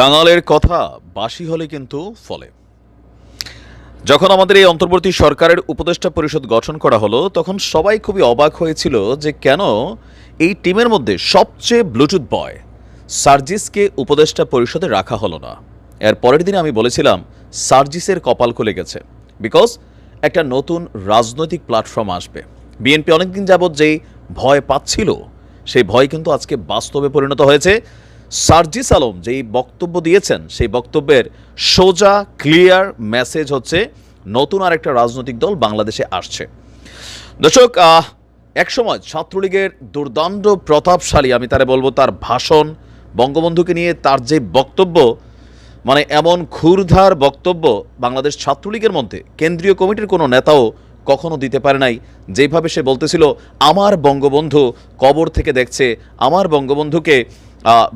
কাঙালের কথা বাসি হলে কিন্তু ফলে। যখন আমাদের এই অন্তর্বর্তী সরকারের উপদেষ্টা পরিষদ গঠন করা হলো, তখন সবাই খুবই অবাক হয়েছিল যে কেন এই টিমের মধ্যে সবচেয়ে ব্লুটুথ বয় সার্জিসকে উপদেষ্টা পরিষদে রাখা হলো না। এর পরের দিনে আমি বলেছিলাম, সার্জিসের কপাল খুলে গেছে। বিকজ একটা নতুন রাজনৈতিক প্ল্যাটফর্ম আসবে। বিএনপি অনেকদিন যাবৎ যেই ভয় পাচ্ছিল, সেই ভয় কিন্তু আজকে বাস্তবে পরিণত হয়েছে। সার্জিস আলম যেই বক্তব্য দিয়েছেন, সেই বক্তব্যের সোজা, ক্লিয়ার মেসেজ হচ্ছে, নতুন আরেকটা রাজনৈতিক দল বাংলাদেশে আসছে। দর্শক একসময় ছাত্রলীগের দুর্দান্ত প্রতাপশালী, আমি তারে বলব তার ভাষণ, বঙ্গবন্ধুকে নিয়ে তার যে বক্তব্য মানে এমন ক্ষুরধার বক্তব্য বাংলাদেশ ছাত্রলীগের মধ্যে, কেন্দ্রীয় কমিটির কোনো নেতাও কখনো দিতে পারে নাই। যেভাবে সে বলতেছিল, আমার বঙ্গবন্ধু কবর থেকে দেখছে, আমার বঙ্গবন্ধুকে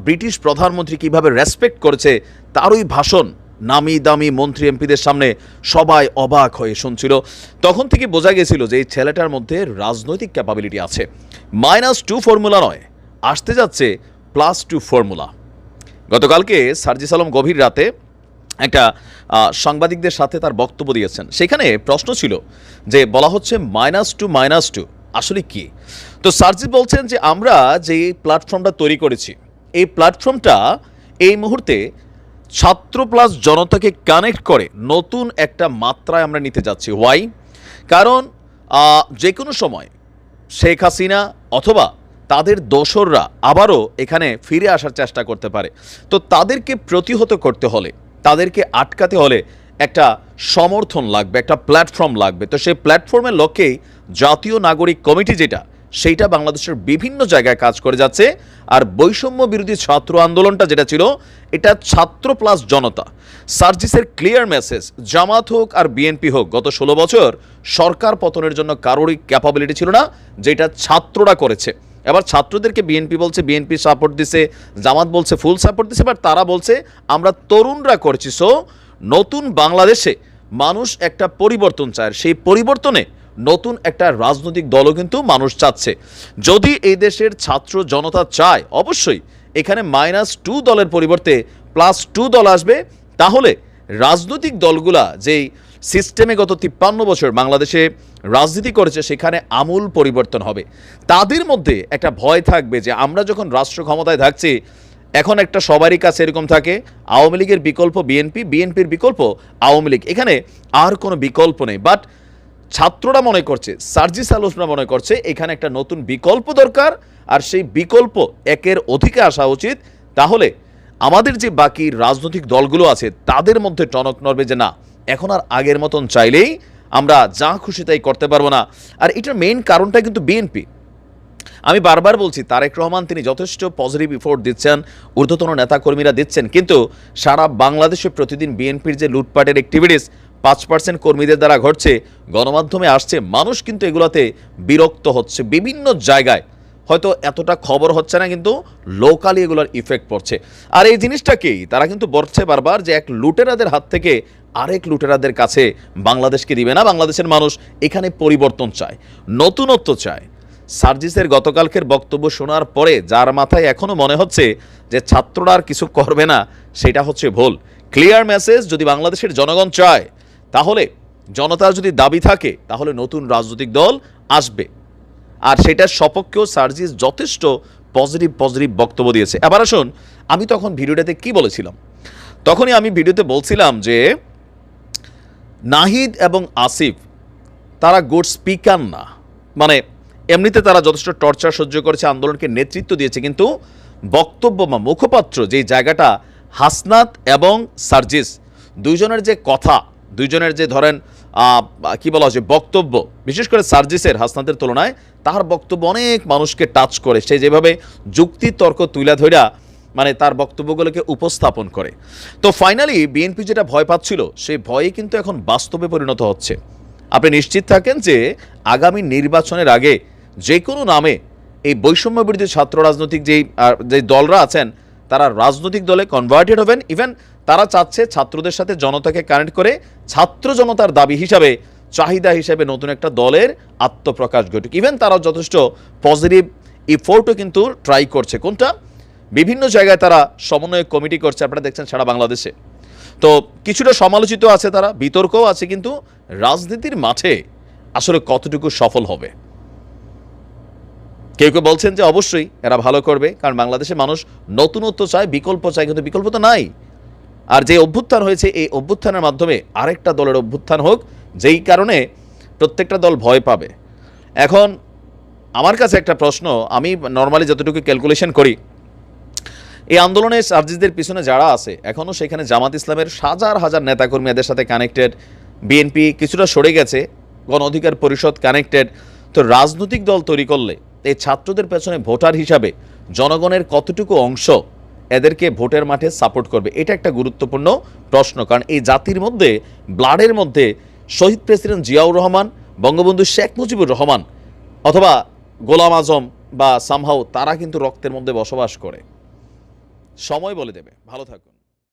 ব্রিটিশ প্রধানমন্ত্রী কীভাবে রেসপেক্ট করেছে, তারই ভাষণ নামি দামি মন্ত্রী এমপিদের সামনে সবাই অবাক হয়ে শুনছিল। তখন থেকে বোঝা গেছিল যে এই ছেলেটার মধ্যে রাজনৈতিক ক্যাপাবিলিটি আছে। মাইনাস টু ফর্মুলা নয়, আসতে যাচ্ছে প্লাস টু ফর্মুলা গতকালকে সার্জিস আলম গভীর রাতে একটা সাংবাদিকদের সাথে তার বক্তব্য দিয়েছেন। সেখানে প্রশ্ন ছিল যে বলা হচ্ছে মাইনাস টু মাইনাস টু আসলে কি? তো সার্জিস বলছেন যে আমরা যে প্ল্যাটফর্মটা তৈরি করেছি এই প্ল্যাটফর্মটা এই মুহূর্তে ছাত্র প্লাস জনতাকে কানেক্ট করে নতুন একটা মাত্রায় আমরা নিতে যাচ্ছি। ওয়াই কারণ যে কোনো সময় শেখ হাসিনা অথবা তাদের দোসররা আবারও এখানে ফিরে আসার চেষ্টা করতে পারে। তো তাদেরকে প্রতিহত করতে হলে, তাদেরকে আটকাতে হলে একটা সমর্থন লাগবে, একটা প্ল্যাটফর্ম লাগবে। তো সেই প্ল্যাটফর্মের লক্ষ্যেই জাতীয় নাগরিক কমিটি যেটা সেইটা বাংলাদেশের বিভিন্ন জায়গায় কাজ করে যাচ্ছে। আর বৈষম্য বিরোধী ছাত্র আন্দোলনটা যেটা ছিল, এটা ছাত্র প্লাস জনতা। সার্জিসের ক্লিয়ার মেসেজ জামাত হোক আর বিএনপি হোক, গত ষোলো বছর সরকার পতনের জন্য কারোরই ক্যাপাবিলিটি ছিল না, যেটা ছাত্ররা করেছে। এবার ছাত্রদেরকে বিএনপি বলছে, বিএনপি সাপোর্ট দিছে, জামাত বলছে ফুল সাপোর্ট দিছে এবার তারা বলছে, আমরা তরুণরা করছি। সো নতুন বাংলাদেশে মানুষ একটা পরিবর্তন চায়। সেই পরিবর্তনে নতুন একটা রাজনৈতিক দলও কিন্তু মানুষ চাচ্ছে। যদি এই দেশের ছাত্র জনতা চায়, অবশ্যই এখানে মাইনাস টু দলের পরিবর্তে প্লাস টু দল আসবে। তাহলে রাজনৈতিক দলগুলা যেই সিস্টেমে গত তিপ্পান্ন বছর বাংলাদেশে রাজনীতি করেছে, সেখানে আমূল পরিবর্তন হবে। তাদের মধ্যে একটা ভয় থাকবে যে আমরা যখন রাষ্ট্র ক্ষমতায় থাকছি, এখন একটা সবারই কাছে এরকম থাকে, আওয়ামী লীগের বিকল্প বিএনপি, বিএনপির বিকল্প আওয়ামী লীগ। এখানে আর কোনো বিকল্প নেই। বাট ছাত্ররা মনে করছে, সার্জিস আলোচনা মনে করছে, এখানে একটা নতুন বিকল্প দরকার, আর সেই বিকল্প একের অধিকে আসা উচিত। তাহলে আমাদের যে বাকি রাজনৈতিক দলগুলো আছে, তাদের মধ্যে টনক নড়বে যে না, এখন আর আগের মতন চাইলেই আমরা যা খুশি তাই করতে পারব না। আর এটার মেইন কারণটা কিন্তু বিএনপি। আমি বারবার বলছি, তারেক রহমান তিনি যথেষ্ট পজিটিভ ইফোর্ট দিচ্ছেন, ঊর্ধ্বতন নেতাকর্মীরা দিচ্ছেন, কিন্তু সারা বাংলাদেশে প্রতিদিন বিএনপির যে লুটপাটের অ্যাক্টিভিটিস পাঁচ পার্সেন্ট কর্মীদের দ্বারা ঘটছে। গণমাধ্যমে আসছে, মানুষ কিন্তু এগুলাতে বিরক্ত হচ্ছে। বিভিন্ন জায়গায় হয়তো এতটা খবর হচ্ছে না, কিন্তু লোকালি এগুলোর ইফেক্ট পড়ছে। আর এই জিনিসটাকেই তারা কিন্তু বলছে বারবার যে এক লুটেরাদের হাত থেকে আরেক লুটেরাদের কাছে বাংলাদেশকে দিবে না, বাংলাদেশের মানুষ এখানে পরিবর্তন চায়, নতুনত্ব চায়। সার্জিসের গতকালকের বক্তব্য শোনার পরে যার মাথায় এখনও মনে হচ্ছে যে ছাত্ররা আর কিছু করবে না, সেটা হচ্ছে ভুল। ক্লিয়ার মেসেজ যদি বাংলাদেশের জনগণ চায় তাহলে জনতার যদি দাবি থাকে, তাহলে নতুন রাজনৈতিক দল আসবে। আর সেটার সপক্ষেও সার্জিস যথেষ্ট পজিটিভ পজিটিভ বক্তব্য দিয়েছে। এবার আসুন, আমি তখন ভিডিওটাতে কি বলেছিলাম? তখনই আমি ভিডিওতে বলছিলাম যে, নাহিদ এবং আসিফ, তারা গুড স্পিকার না। মানে এমনিতে তারা যথেষ্ট টর্চার সহ্য করেছে, আন্দোলনকে নেতৃত্ব দিয়েছে, কিন্তু বক্তব্য বা মুখপাত্র যেই জায়গাটা হাসনাত এবং সার্জিস, দুইজনের যে কথা দুইজনের যে ধরেন কি বলা হচ্ছে বক্তব্য, বিশেষ করে সার্জিসের হাসনাতের তুলনায়, তার বক্তব্য অনেক মানুষকে টাচ করে। সে যেভাবে যুক্তি তর্ক তুলে ধইরা মানে তার বক্তব্যগুলোকে উপস্থাপন করে। তো ফাইনালি বিএনপি যেটা ভয় পাচ্ছিল সেই ভয়ে কিন্তু এখন বাস্তবে পরিণত হচ্ছে। আপনি নিশ্চিত থাকেন যে, আগামী নির্বাচনের আগে যে কোনো নামে এই বৈষম্য বিরোধী ছাত্র রাজনৈতিক যেই যে দলরা আছেন তারা রাজনৈতিক দলে কনভার্টেড হবেন। ইভেন তারা চাচ্ছে ছাত্রদের সাথে জনতাকে কানেক্ট করে ছাত্র জনতার দাবি হিসাবে, চাহিদা হিসেবে নতুন একটা দলের আত্মপ্রকাশ ঘটুক। ইভেন তারা যথেষ্ট পজিটিভ ইফোর্টও কিন্তু ট্রাই করছে। কোনটা? বিভিন্ন জায়গায় তারা সমন্বয় কমিটি করছে। আপনারা দেখছেন সারা বাংলাদেশে। তো কিছুটা সমালোচিত আছে তারা, বিতর্কও আছে, কিন্তু রাজনীতির মাঠে আসলে কতটুকু সফল হবে? কেউ কেউ বলছেন যে অবশ্যই এরা ভালো করবে, কারণ বাংলাদেশের মানুষ নতুনত্ব চায়, বিকল্প চায়, কিন্তু বিকল্প তো নাই। আর যে অভ্যুত্থান হয়েছে, এই অভ্যুত্থানের মাধ্যমে আরেকটা দলের অভ্যুত্থান হোক, যেই কারণে প্রত্যেকটা দল ভয় পাবে। এখন আমার কাছে একটা প্রশ্ন, আমি নর্মালি যতটুকু ক্যালকুলেশন করি, এই আন্দোলনের সার্জিসদের পিছনে যারা আছে এখনও সেখানে জামাত ইসলামের হাজার হাজার নেতাকর্মী এদের সাথে কানেক্টেড বিএনপি কিছুটা সরে গেছে, গণ অধিকার পরিষদ কানেক্টেড তো রাজনৈতিক দল তৈরি করলে এই ছাত্রদের পেছনে ভোটার হিসাবে জনগণের কতটুকু অংশ এদেরকে ভোটের মাঠে সাপোর্ট করবে? এটা একটা গুরুত্বপূর্ণ প্রশ্ন, কারণ এই জাতির মধ্যে, ব্লাডের মধ্যে শহীদ প্রেসিডেন্ট জিয়াউর রহমান, বঙ্গবন্ধু শেখ মুজিবুর রহমান অথবা গোলাম আজম বা সামহাও তারা কিন্তু রক্তের মধ্যে বসবাস করে। সময় বলে দেবে। ভালো থাকুন।